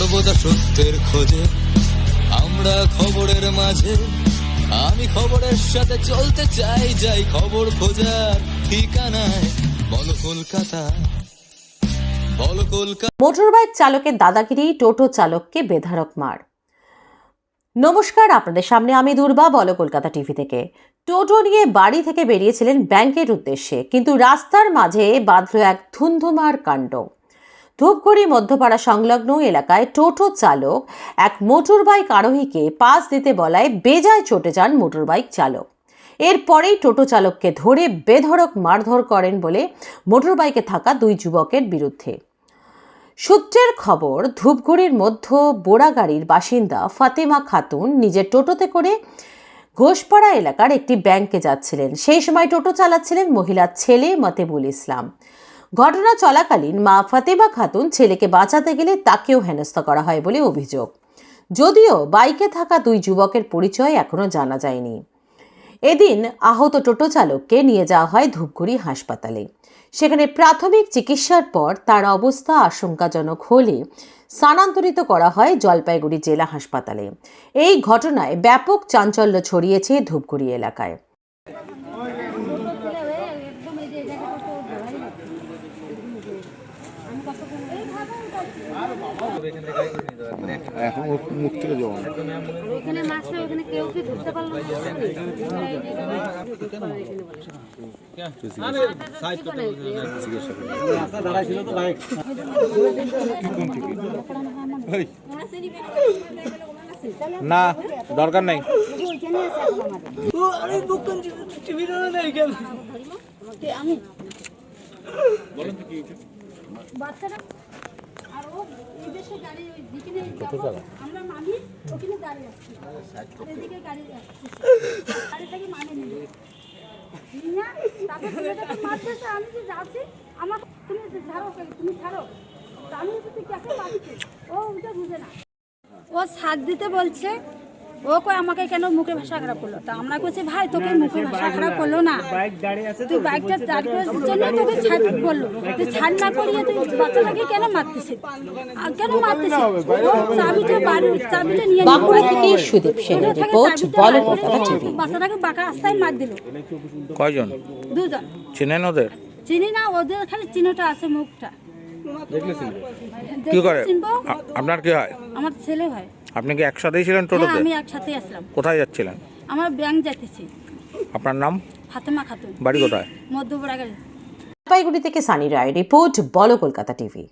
সর্বদা সত্যের খোঁজে। আমরা খবরের মাঝে। আমি খবরের সাথে চলতে চাই, যাই খবর খোঁজার ঠিকানায়। বলো কলকাতা। মোটরবাইক চালকের দাদাগিরি, টোটো চালককে বেধারক মার। নমস্কার, আপনাদের সামনে আমি দুর্বা, বলো কলকাতা টিভি থেকে। টোটো নিয়ে বাড়ি থেকে বেরিয়েছিলেন ব্যাংকের উদ্দেশ্যে, কিন্তু রাস্তার মাঝে বাঁধল এক ধুন্ধুমার কাণ্ড। ধূপগুড়ি মধ্যপাড়া সংলগ্ন এলাকায় টোটো চালক এক মোটরবাইক আরোহীকে পাস দিতে বলায় বেজায় চটে যান মোটরবাইক চালক। এরপরেই টোটো চালককে ধরে বেধড়ক মারধর করেন বলে মোটরবাইকে থাকা দুই যুবকের বিরুদ্ধে। সূত্রের খবর, ধূপগুড়ির মধ্য বোড়াগাড়ির বাসিন্দা ফাতেমা খাতুন নিজের টোটোতে করে ঘোষপাড়া এলাকার একটি ব্যাংকে যাচ্ছিলেন। সেই সময় টোটো চালাচ্ছিলেন মহিলার ছেলে মতেবুল ইসলাম। ঘটনা চলাকালীন মা ফাতেমা খাতুন ছেলেকে বাঁচাতে গেলে তাকেও হেনস্থা করা হয় বলে অভিযোগ। যদিও বাইকে থাকা দুই যুবকের পরিচয় এখনও জানা যায়নি। এদিন আহত টোটো চালককে নিয়ে যাওয়া হয় ধূপগুড়ি হাসপাতালে। সেখানে প্রাথমিক চিকিৎসার পর তার অবস্থা আশঙ্কাজনক হলে স্থানান্তরিত করা হয় জলপাইগুড়ি জেলা হাসপাতালে। এই ঘটনায় ব্যাপক চাঞ্চল্য ছড়িয়েছে ধূপগুড়ি এলাকায়। এখন মুখ থেকে জল ওখানে মাছটা ওখানে কেউ কি ধরতে পারল না? না দরকার নাই। আমি বাচ্চাটা আর ও এদেশে গাড়ি ওই যাব, আমরা মামি ওখানে দাঁড়িয়ে আছি। এদিকে গাড়ি যাচ্ছে গাড়িটাকে মানে নেবে না তাকে ছেলেটাকে মারতেছে আমি যে যাচ্ছি আমার তুমি ছাড়ো তুমি ছাড়ো। আমি তুই ও ওটা বুঝে না। ও সাথ দিতে বলছে ও কই আমাকে কেন মুখে ভাষা খারাপ করল? তা আমরা কইছি ভাই তোকে মুখে ভাষা খারাপ করল না। তুই বাইকটা দাঁড় করার জন্য তোকে ছাড় বলল। তুই ছাড় না করিয়ে তুই বাচ্চাটাকে কেন মারতেছিস? আর কেন মারতেছিস? ও চাবিটা বাড়ি চাবিটা নিয়ে নিয়ে বাঁকুড়া থেকে সুদীপ সেনের রিপোর্ট চাবিটা বলো টিভি বাচ্চাটাকে বাঁকা রাস্তায় মার দিল। কয়জন? দুজন। চেনেন ওদের? চিনি না ওদের খালি চিহ্নটা আছে মুখটা। কি করে? চিনবো? আপনার কি হয়? আমার ছেলে হয়। আপনি কি একসাথেই ছিলেন টোটো টোটোতে আমি একসাথেই আসলাম। কোথায় যাচ্ছিলেন? আমার ব্যাংক যাইতেছি। আপনার নাম? ফাতেমা খাতুন। বাড়ি কোথায়? গাড়ি। জলপাইগুড়ি থেকে সানি রায় রিপোর্ট বলো কলকাতা টিভি।